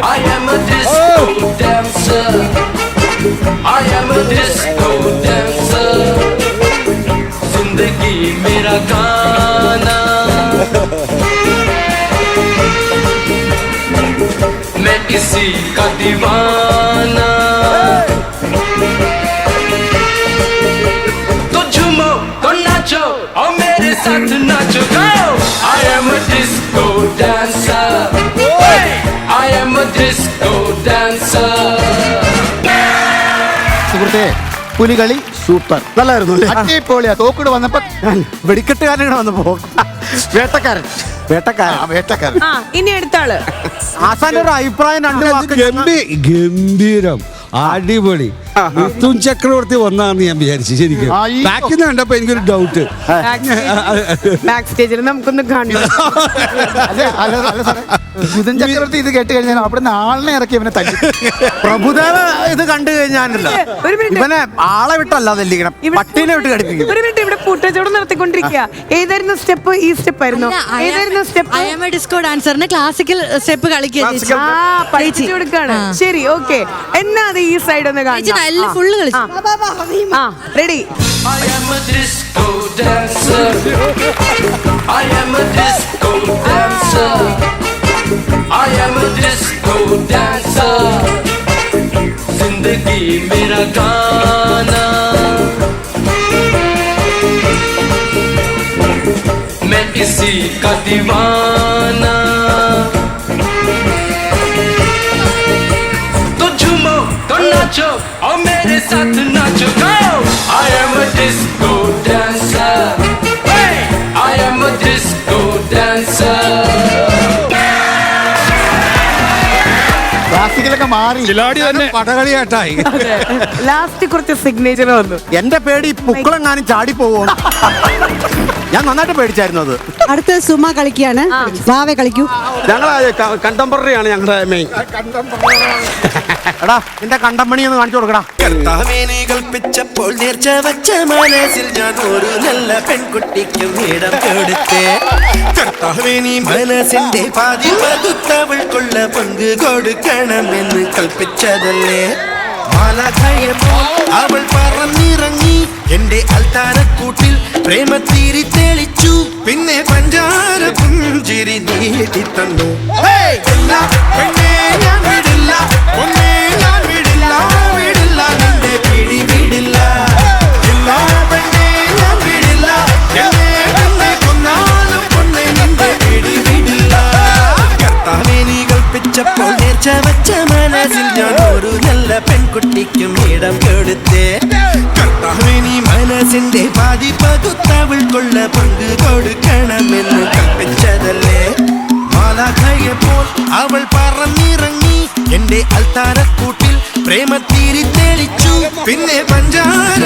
I am a disco oh. dancer. I am a disco dancer. ज़िंदगी मेरा गाना मैं इसी का दीवाना तो झूमो तो नाचो और मेरे साथ नाचो സുഹൃത്തെ പുലികളി സൂപ്പർ. നല്ലായിരുന്നു അല്ലേ? അടിപൊളിയാ. തോക്കിട് വന്നപ്പോ വെടിക്കെട്ടുകാരനാണ് വന്നപ്പോ. വേട്ടക്കാരൻ. വേട്ടക്കാരൻ. ആ വേട്ടക്കാരൻ. ആ ഇനി എടുത്താൾ ആസാന്റെ ഒരു അഭിപ്രായം രണ്ട് വാക്ക്. ഗംഭീരം. അടിപൊളി. മിഥുൻ ചക്രവർത്തി വന്നാന്ന് ഞാൻ വിചാരിച്ചു ശരിക്കും. ബാക്കിൽ നിന്ന് കണ്ടപ്പോ എനിക്കൊരു ഡൗട്ട് ബാക്ക് സ്റ്റേജിൽ നമുക്കൊന്ന് കാണണം. ബുധൻ ചക്രവർത്തി ഇത് കേട്ട് കഴിഞ്ഞാൽ അവിടെ നിന്ന് ആളിനെ ഇറക്കി ഇവനെ തല്ലി. പ്രഭുദേവ ഇത് കണ്ടു കഴിഞ്ഞാലല്ലോ. ഒരു മിനിറ്റ്. ഇവനെ ആളെ വിട്ടല്ല തല്ലിക്കണം പട്ടീനെ വിട്ട് കടിപ്പിക്കും. ഒരു മിനിറ്റ് ഇവിടെ പൂട്ടച്ചോട് നടത്തിക്കൊണ്ടിരിക്കുക. ഏതായിരുന്നു സ്റ്റെപ്പ് ഈ സ്റ്റെപ്പ് ആയിരുന്നു. ഏതായിരുന്നു സ്റ്റെപ്പ് ഡിസ്കോ ഡാൻസറിന് ക്ലാസിക്കൽ സ്റ്റെപ്പ് കളിക്കുക കൊടുക്കാണ്. ശരി ഓക്കെ എന്നാ അത് ഈ സൈഡ് ഒന്ന് ചേച്ചി നല്ല ഫുള്ള് കളിച്ചു ആ ready I am a disco dancer I am a disco dancer I am a disco dancer जिंदगी मेरा गाना मैं इसी का दीवाना ക്ലാസിക്കലൊക്കെ മാറി. പടകളിയാട്ടായി. ലാസ്റ്റ് കുറച്ച് സിഗ്നേച്ചർ വന്നു. എന്റെ പേടി പുക്കളം പുക്കളെങ്ങാനും ചാടി പോവോ ഞാൻ നന്നായിട്ട് പേടിച്ചായിരുന്നു അത്. അടുത്ത സുമ കളിക്കുകയാണ്. ഭാവ കളിക്കൂ. ഞങ്ങൾ കണ്ടംപററി ആണ് ഞങ്ങളുടെ മെയിൻ എടാ നിന്റെ കണ്ടമ്പണി ഒന്ന് കാണിച്ചു കൊടുക്കടാ. കർത്താവേനെ കൽപ്പിച്ചപ്പോൾ നേർച്ച വച്ച മനസ്സിൽ ഞാൻ ഒരു നല്ല പെൺകുട്ടിക്കും ഇടം കൊടുത്തേ കർത്താവേനി മനസ്സിന്റെ പാതി പതുത്തവൾക്കുള്ള പങ്ക് കൊടുക്കണമെന്ന് കൽപ്പിച്ചതല്ലേ? മാലാഖയപ്പോൾ അവൾ പറന്നിറങ്ങി എന്റെ അൽത്താരക്കൂട്ടിൽ പ്രേമത്തിരി തെളിച്ചു. പിന്നെ പഞ്ചാര പുഞ്ചിരി നീട്ടി തന്നു. നേർച്ച വച്ച മനസ്സിൽ ഞാൻ ഒരു നല്ല പെൺകുട്ടിക്കും ഇടം കൊടുത്തേ കർത്താവിനി മനസ്സിന്റെ പാതി പകുത്തവൾക്കുള്ള പങ്ക് കൊടുക്കണമെന്ന് കൽപ്പിച്ചതല്ലേ? മാതാഖയപ്പോൾ അവൾ പറന്നിറങ്ങി എന്റെ അൽത്താരക്കൂട്ടിൽ പ്രേമത്തിരി തെളിച്ചു. പിന്നെ പഞ്ചാര